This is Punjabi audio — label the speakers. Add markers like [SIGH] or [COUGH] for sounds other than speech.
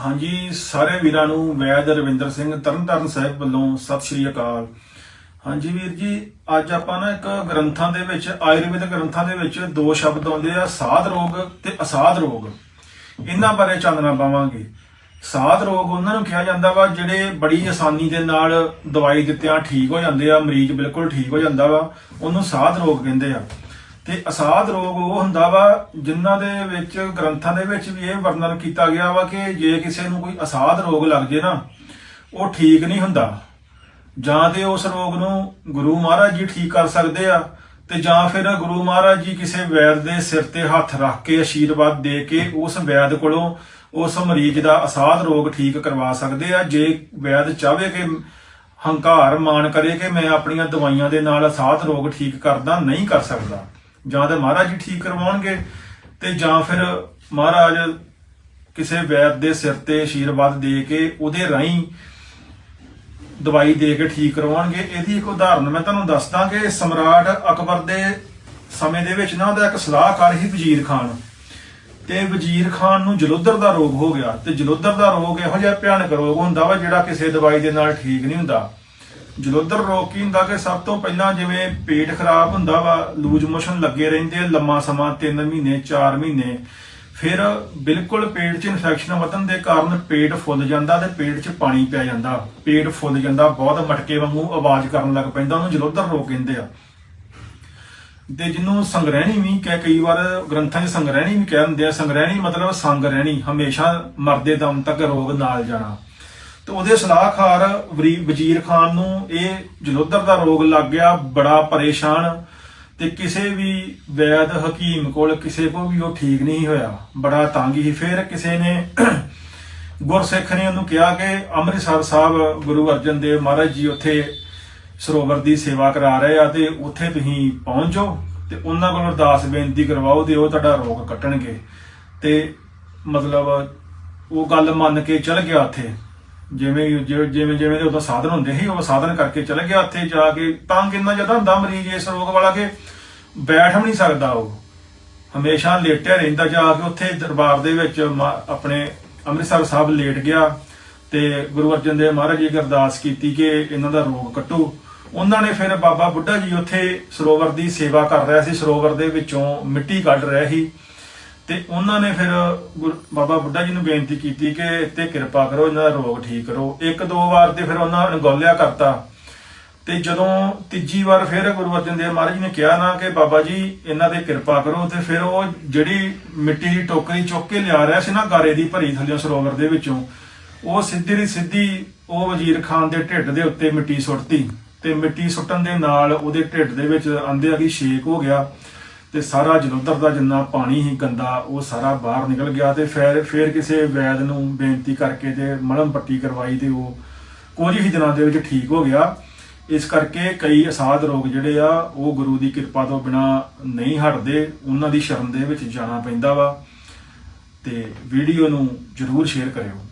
Speaker 1: ਹਾਂਜੀ, ਸਾਰੇ ਵੀਰਾਂ ਨੂੰ ਵੈਦ ਰਵਿੰਦਰ ਸਿੰਘ, ਤਰਨਤਾਰਨ ਸਾਹਿਬ ਵੱਲੋਂ ਸਤਿ ਸ਼੍ਰੀ ਅਕਾਲ। ਹਾਂਜੀ ਵੀਰ ਜੀ, ਅੱਜ ਆਪਾਂ ਨਾ ਇੱਕ ਗ੍ਰੰਥਾਂ ਦੇ ਵਿੱਚ, ਆਯੁਰਵੇਦ ਗ੍ਰੰਥਾਂ ਦੇ ਵਿੱਚ ਦੋ ਸ਼ਬਦ ਆਉਂਦੇ ਆ, ਸਾਧ ਰੋਗ ਤੇ ਅਸਾਧ ਰੋਗ। ਇਹਨਾਂ ਬਾਰੇ ਚਾਨਣਾ ਪਾਵਾਂਗੇ। ਸਾਧ ਰੋਗ ਉਹਨਾਂ ਨੂੰ ਕਿਹਾ ਜਾਂਦਾ ਵਾ, ਜਿਹੜੇ ਬੜੀ ਆਸਾਨੀ ਦੇ ਨਾਲ ਦਵਾਈ ਦਿੱਤਿਆਂ ਠੀਕ ਹੋ ਜਾਂਦੇ ਆ, ਮਰੀਜ਼ ਬਿਲਕੁਲ ਠੀਕ ਹੋ ਜਾਂਦਾ ਵਾ, ਉਹਨੂੰ ਸਾਧ ਰੋਗ ਕਹਿੰਦੇ ਆ। ਤੇ ਅਸਾਧ ਰੋਗ ਉਹ ਹੁੰਦਾ ਵਾ, ਜਿਨ੍ਹਾਂ ਦੇ ਵਿੱਚ, ਗ੍ਰੰਥਾਂ ਦੇ ਵਿੱਚ ਵੀ ਇਹ ਵਰਣਨ ਕੀਤਾ ਗਿਆ ਵਾ ਕਿ ਜੇ ਕਿਸੇ ਨੂੰ ਕੋਈ ਅਸਾਧ ਰੋਗ ਲੱਗ ਜੇ ਨਾ, ਉਹ ਠੀਕ ਨਹੀਂ ਹੁੰਦਾ। ਜਾਂ ਤੇ ਉਸ ਰੋਗ ਨੂੰ ਗੁਰੂ ਮਹਾਰਾਜ ਜੀ ਠੀਕ ਕਰ ਸਕਦੇ ਆ, ਤੇ ਜਾਂ ਫਿਰ ਗੁਰੂ ਮਹਾਰਾਜ ਜੀ ਕਿਸੇ ਵੈਦ ਦੇ ਸਿਰ ਤੇ ਹੱਥ ਰੱਖ ਕੇ ਆਸ਼ੀਰਵਾਦ ਦੇ ਕੇ ਉਸ ਵੈਦ ਕੋਲੋਂ ਉਸ ਮਰੀਜ਼ ਦਾ ਅਸਾਧ ਰੋਗ ਠੀਕ ਕਰਵਾ ਸਕਦੇ ਆ। ਜੇ ਵੈਦ ਚਾਹਵੇ ਕਿ ਹੰਕਾਰ ਮਾਨ ਕਰੇ ਕਿ ਮੈਂ ਆਪਣੀਆਂ ਦਵਾਈਆਂ ਦੇ ਨਾਲ ਅਸਾਧ ਰੋਗ ਠੀਕ ਕਰਦਾ, ਨਹੀਂ ਕਰ ਸਕਦਾ। ਜਾਂ ਤਾਂ ਮਹਾਰਾਜ ਜੀ ਠੀਕ ਕਰਵਾਉਣਗੇ ਤੇ ਜਾਂ ਫਿਰ ਮਹਾਰਾਜ ਕਿਸੇ ਵੈਦ ਦੇ ਸਿਰ ਤੇ ਆਸ਼ੀਰਵਾਦ ਦੇ ਕੇ ਉਹਦੇ ਰਾਹੀਂ ਦਵਾਈ ਦੇ ਕੇ ਠੀਕ ਕਰਵਾਉਣਗੇ, ਇਹਦੀ ਇੱਕ ਉਦਾਹਰਨ ਮੈਂ ਤੁਹਾਨੂੰ ਦੱਸਦਾ ਕਿ ਸਮਰਾਟ ਅਕਬਰ ਦੇ ਸਮੇਂ ਦੇ ਵਿੱਚ ਨਾ ਉਹਦਾ ਇੱਕ ਸਲਾਹਕਾਰ ਸੀ ਵਜ਼ੀਰ ਖਾਨ। ਤੇ ਵਜ਼ੀਰ ਖਾਨ ਨੂੰ ਜਲੋਦਰ ਦਾ ਰੋਗ ਹੋ ਗਿਆ। ਤੇ ਜਲੋਦਰ ਦਾ ਰੋਗ ਇਹੋ ਜਿਹਾ ਭਿਆਨਕ ਰੋਗ ਹੁੰਦਾ ਵਾ ਜਿਹੜਾ ਕਿਸੇ ਦਵਾਈ ਦੇ ਨਾਲ ਠੀਕ ਨਹੀਂ ਹੁੰਦਾ। ਜਲੋਦਰ ਰੋਗ ਕੀ ਹੁੰਦਾ ਕਿ ਸਭ ਤੋਂ ਪਹਿਲਾਂ ਜਿਵੇਂ ਪੇਟ ਖਰਾਬ ਹੁੰਦਾ ਵਾ, ਲੂਜ ਮੋਸ਼ਨ ਲੱਗੇ ਰਹਿੰਦੇ ਲੰਮਾ ਸਮਾਂ 3 ਮਹੀਨੇ 4 ਮਹੀਨੇ, ਫਿਰ ਬਿਲਕੁਲ ਪੇਟ 'ਚ ਇਨਫੈਕਸ਼ਨ ਵਧਣ ਦੇ ਕਾਰਨ ਪੇਟ ਫੁੱਲ ਜਾਂਦਾ ਤੇ ਪੇਟ 'ਚ ਪਾਣੀ ਪੈ ਜਾਂਦਾ। ਪੇਟ ਫੁੱਲ ਜਾਂਦਾ, ਬਹੁਤ ਮਟਕੇ ਵਾਂਗੂ ਆਵਾਜ਼ ਕਰਨ ਲੱਗ ਪੈਂਦਾ, ਉਹਨੂੰ ਜਲੋਦਰ ਰੋਗ ਕਹਿੰਦੇ ਆ। ਤੇ ਜਿਹਨੂੰ ਸੰਗ੍ਰਹਿਣੀ ਵੀ ਕਹਿ, ਕਈ ਵਾਰ ਗ੍ਰੰਥਾਂ 'ਚ ਸੰਗ੍ਰਹਿਣੀ ਵੀ ਕਹਿ ਦਿੰਦੇ ਆ, ਸੰਗ੍ਰਹਿਣੀ ਮਤਲਬ ਸੰਗ ਰਹਿਣੀ ਹਮੇਸ਼ਾ ਮਰਦੇ ਦਮ ਤੱਕ ਰੋਗ ਨਾਲ ਜਾਣਾ। ਤੇ ਉਹਦੇ ਸਲਾਹਕਾਰ ਵਰੀ- ਵਜ਼ੀਰ ਖਾਨ ਨੂੰ ਇਹ ਜਲੋਧਰ ਦਾ ਰੋਗ ਲੱਗ ਗਿਆ, ਬੜਾ ਪਰੇਸ਼ਾਨ ਤੇ ਕਿਸੇ ਵੀ ਵੈਦ ਹਕੀਮ ਕੋਲ ਕਿਸੇ ਕੋ ਵੀ ਉਹ ਠੀਕ ਨਹੀਂ ਹੋਇਆ। ਬੜਾ ਤੰਗ ਹੀ। ਫਿਰ ਕਿਸੇ ਨੇ [CLEARS THROAT] ਗੁਰਸਿੱਖ ਨੇ ਉਹਨੂੰ ਕਿਹਾ ਕਿ ਅੰਮ੍ਰਿਤਸਰ ਸਾਹਿਬ ਗੁਰੂ ਅਰਜਨ ਦੇਵ ਮਹਾਰਾਜ ਜੀ ਉੱਥੇ ਸਰੋਵਰ ਦੀ ਸੇਵਾ ਕਰਾ ਰਹੇ ਆ ਤੇ ਉੱਥੇ ਤੁਸੀਂ ਪਹੁੰਚੋ ਤੇ ਉਹਨਾਂ ਕੋਲ ਅਰਦਾਸ ਬੇਨਤੀ ਕਰਵਾਓ ਤੇ ਉਹ ਤੁਹਾਡਾ ਰੋਗ ਕੱਟਣਗੇ। ਤੇ ਮਤਲਬ ਉਹ ਗੱਲ ਮੰਨ ਕੇ ਚਲ ਗਿਆ ਉੱਥੇ। ਜਿਵੇਂ ਜਿਵੇਂ ਜਿਵੇਂ ਜਿਵੇਂ ਦੇ ਉਹਦਾ ਸਾਧਨ ਹੁੰਦੇ ਸੀ, ਉਹ ਸਾਧਨ ਕਰਕੇ ਚਲ ਗਿਆ ਉੱਥੇ ਜਾ ਕੇ। ਤੰਗ ਇੰਨਾ ਜ਼ਿਆਦਾ ਹੁੰਦਾ ਮਰੀਜ਼ ਇਸ ਰੋਗ ਵਾਲਾ ਕਿ ਬੈਠ ਵੀ ਨਹੀਂ ਸਕਦਾ ਉਹ। ਹਮੇਸ਼ਾ ਲੇਟਿਆ ਰਹਿੰਦਾ ਜਾ ਕੇ। ਉੱਥੇ ਦਰਬਾਰ ਦੇ ਵਿੱਚ ਮਾ- ਆਪਣੇ ਅੰਮ੍ਰਿਤਸਰ ਸਾਹਿਬ ਲੇਟ ਗਿਆ ਤੇ ਗੁਰੂ ਅਰਜਨ ਦੇਵ ਮਹਾਰਾਜ ਜੀ ਨੇ ਅਰਦਾਸ ਕੀਤੀ ਕਿ ਇਹਨਾਂ ਦਾ ਰੋਗ ਕੱਟੋ। ਉਹਨਾਂ ਨੇ ਫਿਰ ਬਾਬਾ ਬੁੱਢਾ ਜੀ ਉੱਥੇ ਸਰੋਵਰ ਦੀ ਸੇਵਾ ਕਰ ਰਿਹਾ ਸੀ। ਸਰੋਵਰ ਦੇ ਵਿੱਚੋਂ ਮਿੱਟੀ ਕੱਢ ਰਿਹਾ ਸੀ। ਤੇ ਉਹਨਾਂ ਨੇ ਫਿਰ ਬਾਬਾ ਬੁੱਢਾ ਜੀ ਨੂੰ ਬੇਨਤੀ ਕੀਤੀ ਕਿ ਇੱਥੇ ਕਿਰਪਾ ਕਰੋ, ਇਹਨਾਂ ਦਾ ਰੋਗ ਠੀਕ ਕਰੋ। ਇੱਕ ਦੋ ਵਾਰ ਤੇ ਫਿਰ ਉਹਨਾਂ ਅਣਗੌਲਿਆ ਕਰਤਾ। ਤੇ ਜਦੋਂ ਤੀਜੀ ਵਾਰ ਫਿਰ ਗੁਰੂ ਅਰਜਨ ਦੇਵ ਮਹਾਰਾਜ ਜੀ ਨੇ ਕਿਹਾ ਨਾ ਕਿ ਬਾਬਾ ਜੀ, ਇਹਨਾਂ ਦੇ ਕਿਰਪਾ ਕਰੋ ਤੇ ਫਿਰ ਉਹ ਜਿਹੜੀ ਮਿੱਟੀ ਦੀ ਟੋਕਰੀ ਚੁੱਕ ਕੇ ਲਿਆ ਰਿਹਾ ਸੀ ਨਾ ਗਾਰੇ ਦੀ ਭਰੀ ਥੱਲੇ ਸਰੋਵਰ ਦੇ ਵਿੱਚੋਂ, ਉਹ ਸਿੱਧੀ ਦੀ ਸਿੱਧੀ ਉਹ ਵਜ਼ੀਰ ਖਾਨ ਦੇ ਢਿੱਡ ਦੇ ਉੱਤੇ ਮਿੱਟੀ ਸੁੱਟਤੀ ਤੇ ਮਿੱਟੀ ਸੁੱਟਣ ਦੇ ਨਾਲ ਉਹਦੇ ਢਿੱਡ ਦੇ ਵਿੱਚ ਆਂਦੇ ਆ ਕਿ ਛੇਕ ਹੋ ਗਿਆ। ਤੇ ਸਾਰਾ ਜਲੰਧਰ ਦਾ ਜਿੰਨਾ ਪਾਣੀ ਹੀ ਗੰਦਾ, ਉਹ ਸਾਰਾ ਬਾਹਰ ਨਿਕਲ ਗਿਆ ਤੇ ਫਿਰ ਫਿਰ ਕਿਸੇ ਵੈਦ ਨੂੰ ਬੇਨਤੀ ਕਰਕੇ ਤੇ ਮਲਮ ਪੱਟੀ ਕਰਵਾਈ ਤੇ ਉਹ ਕੁਝ ਹੀ ਦਿਨਾਂ ਦੇ ਵਿੱਚ ਠੀਕ ਹੋ ਗਿਆ। ਇਸ ਕਰਕੇ ਕਈ ਅਸਾਧ ਰੋਗ ਜਿਹੜੇ ਆ, ਉਹ ਗੁਰੂ ਦੀ ਕਿਰਪਾ ਤੋਂ ਬਿਨਾ ਨਹੀਂ ਹਟਦੇ, ਉਹਨਾਂ ਦੀ ਸ਼ਰਨ ਦੇ ਵਿੱਚ ਜਾਣਾ ਪੈਂਦਾ ਵਾ। ਤੇ ਵੀਡੀਓ ਨੂੰ ਜਰੂਰ ਸ਼ੇਅਰ ਕਰਿਓ।